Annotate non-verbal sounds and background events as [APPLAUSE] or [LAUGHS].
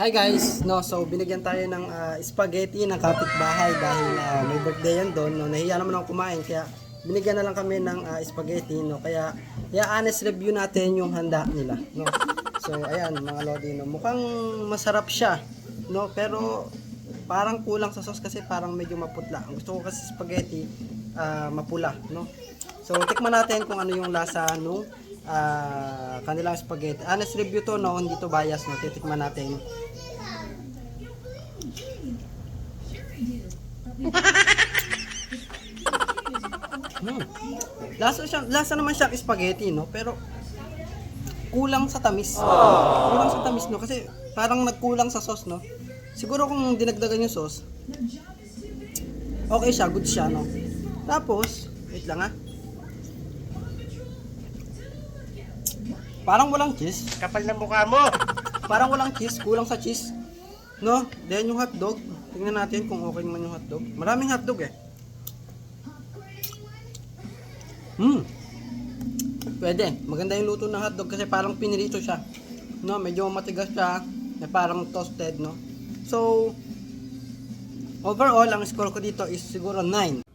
Hi guys, no, so binigyan tayo ng ah, spaghetti ng kapitbahay dahil ah, may birthday yan doon, no, nahiya naman ako kumain kaya binigyan na lang kami ng ah, spaghetti, no, kaya ya honest review natin yung handa nila, no. So ayan mga lodi, no, mukhang masarap siya, no, pero parang kulang sa sauce kasi parang medyo maputla. Gusto ko kasi spaghetti ah, mapula, no. So tikman natin kung ano yung lasa nung ah, kanilang spaghetti. Honest review to, no, hindi to bias, no. Titikman natin. Hmm. Lasa siya, lasa naman siya spaghetti, no? Pero kulang sa tamis. Kulang sa tamis, no? Kasi parang nagkulang sa sauce, no? Siguro kung dinagdagan yung sauce, okay siya, good siya, no? Tapos, wait lang ah. Parang walang cheese. Kapal ng mukha mo! [LAUGHS] Parang walang cheese, kulang sa cheese. No? Then yung hotdog, tingnan natin kung okay naman yung hotdog. Maraming hotdog eh. Hmm. Pwede. Maganda yung luto ng hotdog kasi parang pinirito siya. No, medyo matigas siya, na parang toasted, no. So overall ang score ko dito is siguro 9.